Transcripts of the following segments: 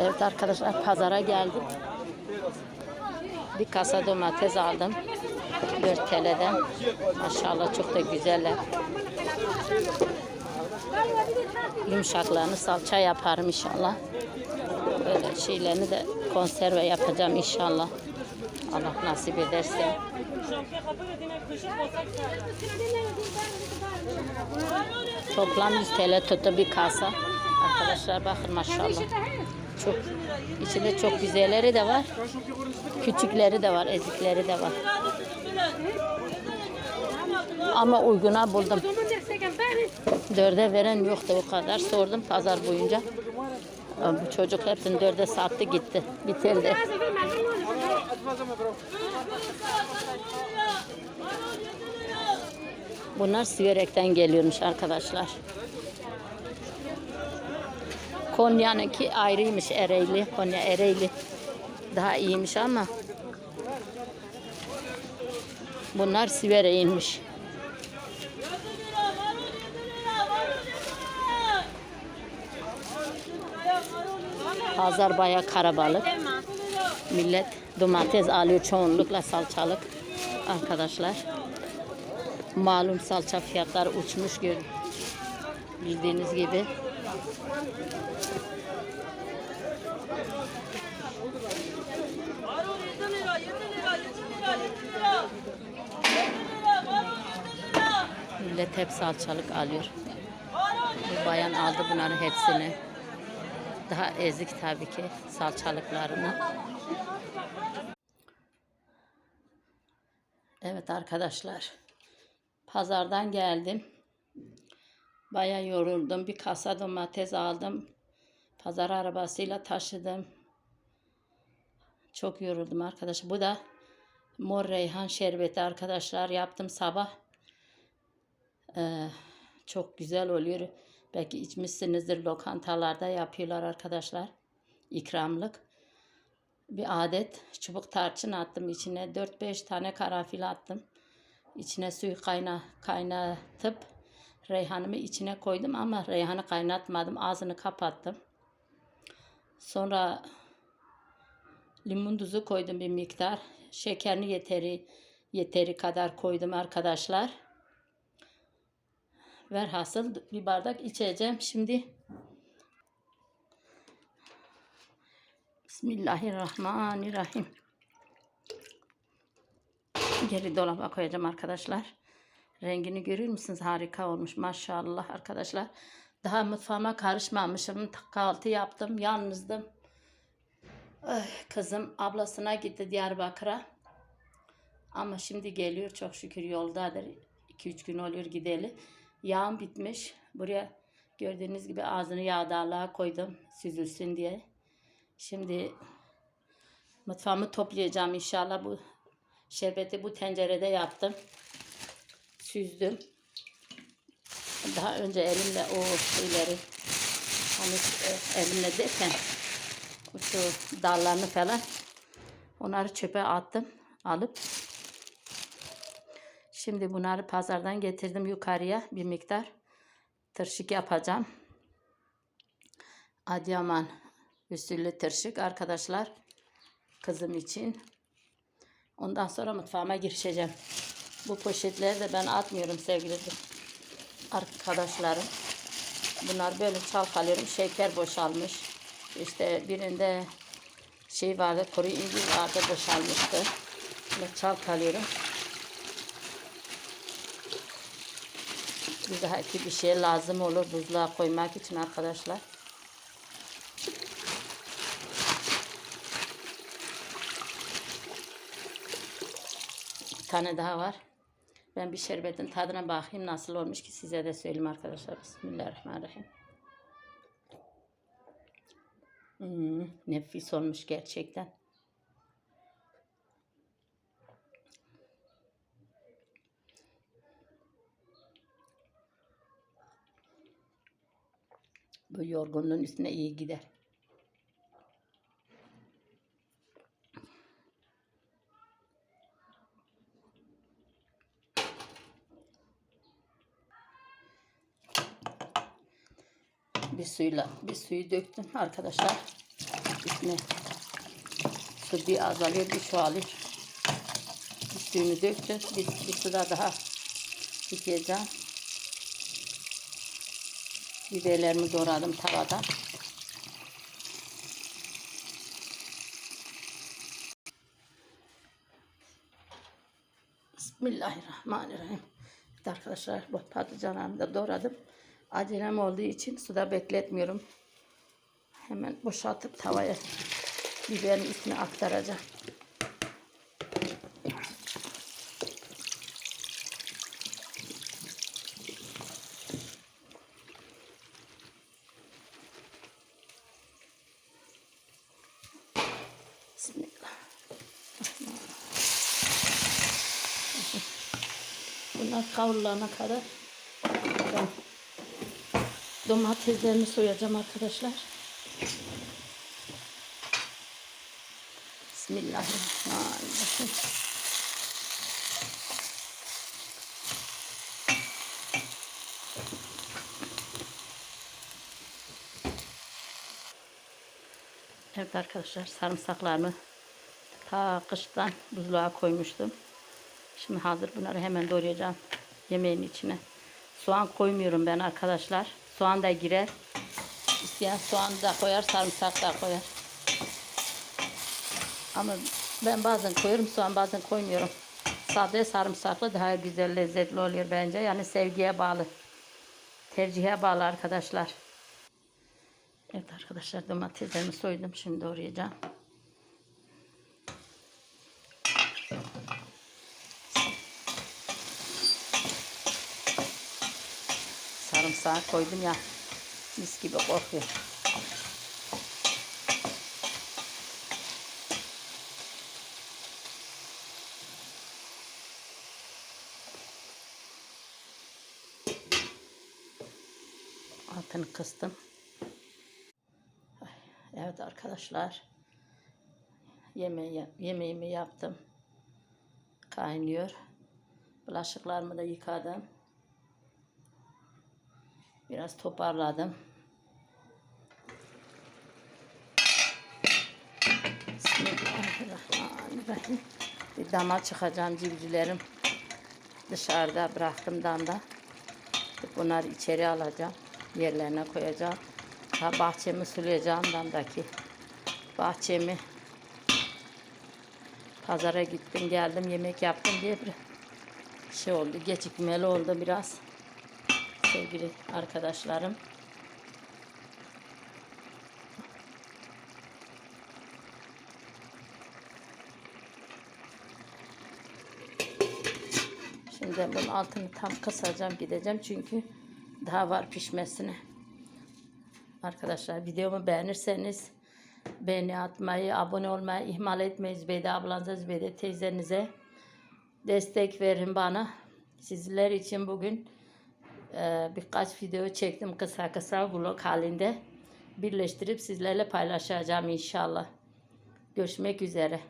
Evet arkadaşlar pazara geldim. Bir kasa domates aldım. 4 TL'den. Maşallah çok da güzeller. Yumuşaklarını salça yaparım inşallah. Böyle şeylerini de konserve yapacağım inşallah. Allah nasip ederse. Toplam 100 TL tuttu bir kasa. Arkadaşlar bakın maşallah. Çok içinde çok güzelleri de var. Küçükleri de var, ezikleri de var. Ama uyguna buldum. Dörde veren yoktu o kadar. Sordum pazar boyunca. Bu çocuk hepsini dörde sattı gitti. Bitirdi. Bunlar Siverek'ten geliyormuş arkadaşlar. Konya'nınki ayrıymış Ereğli. Konya Ereğli daha iyiymiş ama bunlar Siverek'inmiş. Pazar bayağı karabalık. Millet domates alıyor çoğunlukla salçalık arkadaşlar. Malum salça fiyatları uçmuş gör. Bildiğiniz gibi. Millet hep salçalık alıyor. Bu bayan aldı bunların hepsini. Daha ezik tabii ki salçalıklarını. Evet arkadaşlar. Pazardan geldim. Baya yoruldum. Bir kasa domates aldım. Pazar arabasıyla taşıdım. Çok yoruldum arkadaşlar. Bu da mor reyhan şerbeti arkadaşlar. Yaptım sabah. Ee, çok güzel oluyor. Belki içmişsinizdir. Lokantalarda yapıyorlar arkadaşlar. İkramlık. Bir adet çubuk tarçın attım içine. 4-5 tane karanfil attım. İçine suyu kayna, kaynatıp reyhanımı içine koydum ama reyhanı kaynatmadım. Ağzını kapattım. Sonra limon tuzu koydum bir miktar. Şekerini yeteri yeteri kadar koydum arkadaşlar. Verhasıl bir bardak içeceğim şimdi. Bismillahirrahmanirrahim. Geri dolaba koyacağım arkadaşlar. Rengini görüyor musunuz? Harika olmuş maşallah arkadaşlar. Daha mutfağıma karışmamışım. Kahvaltı yaptım. Yalnızdım. Ay, kızım ablasına gitti Diyarbakır'a. Ama şimdi geliyor çok şükür yoldadır. 2-3 gün oluyor gideli. Yağım bitmiş. Buraya gördüğünüz gibi ağzını yağdarlığa koydum süzülsün diye. Şimdi mutfağımı toplayacağım inşallah bu şerbeti bu tencerede yaptım. Süzdüm. Daha önce elimle o şeyleri hani e, elimle derken şu dallarını falan onları çöpe attım alıp Şimdi bunları pazardan getirdim yukarıya bir miktar. Tırşık yapacağım. Adıyaman usulü tırşık arkadaşlar. Kızım için. Ondan sonra mutfağıma girişeceğim. Bu poşetleri de ben atmıyorum sevgili arkadaşlarım. Bunlar böyle çalkalıyorum. Şeker boşalmış. İşte birinde şey vardı, kuru incir vardı boşalmıştı. Böyle çalkalıyorum. Bir daha iki bir şey lazım olur buzluğa koymak için arkadaşlar. Bir tane daha var. Ben bir şerbetin tadına bakayım nasıl olmuş ki size de söyleyeyim arkadaşlar. Bismillahirrahmanirrahim. Hmm, nefis olmuş gerçekten. Bu yorgunluğun üstüne iyi gider. Bir suyla bir suyu döktüm arkadaşlar. üstüne su bir azalıyor bir çoğalıyor. Bir suyunu dökeceğiz. Bir, bir su da daha yıkayacağım. Biberlerimi doğradım tavada. Bismillahirrahmanirrahim. Arkadaşlar bu patlıcanlarımı da doğradım. Acelem olduğu için suda bekletmiyorum. Hemen boşaltıp tavaya biberin üstüne aktaracağım. Bunlar kavrulana kadar ben domateslerimi soyacağım arkadaşlar. Bismillahirrahmanirrahim. Evet arkadaşlar sarımsaklarımı ta kıştan buzluğa koymuştum. Şimdi hazır bunları hemen doğrayacağım yemeğin içine. Soğan koymuyorum ben arkadaşlar. Soğan da girer. İsteyen soğan da koyar, sarımsak da koyar. Ama ben bazen koyuyorum soğan bazen koymuyorum. Sade sarımsaklı daha güzel lezzetli oluyor bence. Yani sevgiye bağlı. Tercihe bağlı arkadaşlar. Evet arkadaşlar domateslerimi soydum. Şimdi doğrayacağım. Sarımsağı koydum ya. Mis gibi kokuyor. Altını kıstım. Evet arkadaşlar. Yemeği, yemeğimi yaptım. Kaynıyor. Bulaşıklarımı da yıkadım. Biraz toparladım. Bismillahirrahmanirrahim. Bir dama çıkacağım civcivlerim. Dışarıda bıraktım damda. Bunları içeri alacağım. Yerlerine koyacağım. Ha, bahçemi sulayacağım damdaki. Bahçemi pazara gittim geldim yemek yaptım diye bir şey oldu. Gecikmeli oldu biraz sevgili arkadaşlarım. Şimdi bunun altını tam kısacağım gideceğim çünkü daha var pişmesine. Arkadaşlar videomu beğenirseniz beğeni atmayı, abone olmayı ihmal etmeyin. Zübeyde ablanıza, Zübeyde teyzenize destek verin bana. Sizler için bugün e, birkaç video çektim kısa kısa vlog halinde. Birleştirip sizlerle paylaşacağım inşallah. Görüşmek üzere.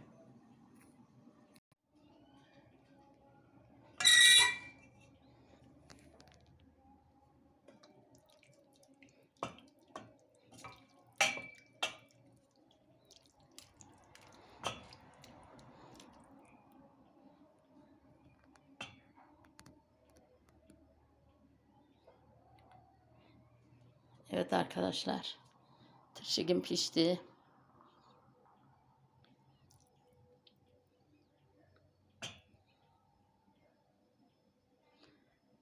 Evet arkadaşlar. Tırşıgım pişti.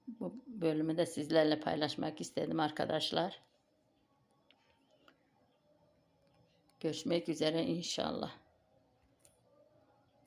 Bu bölümü de sizlerle paylaşmak istedim arkadaşlar. Görüşmek üzere inşallah.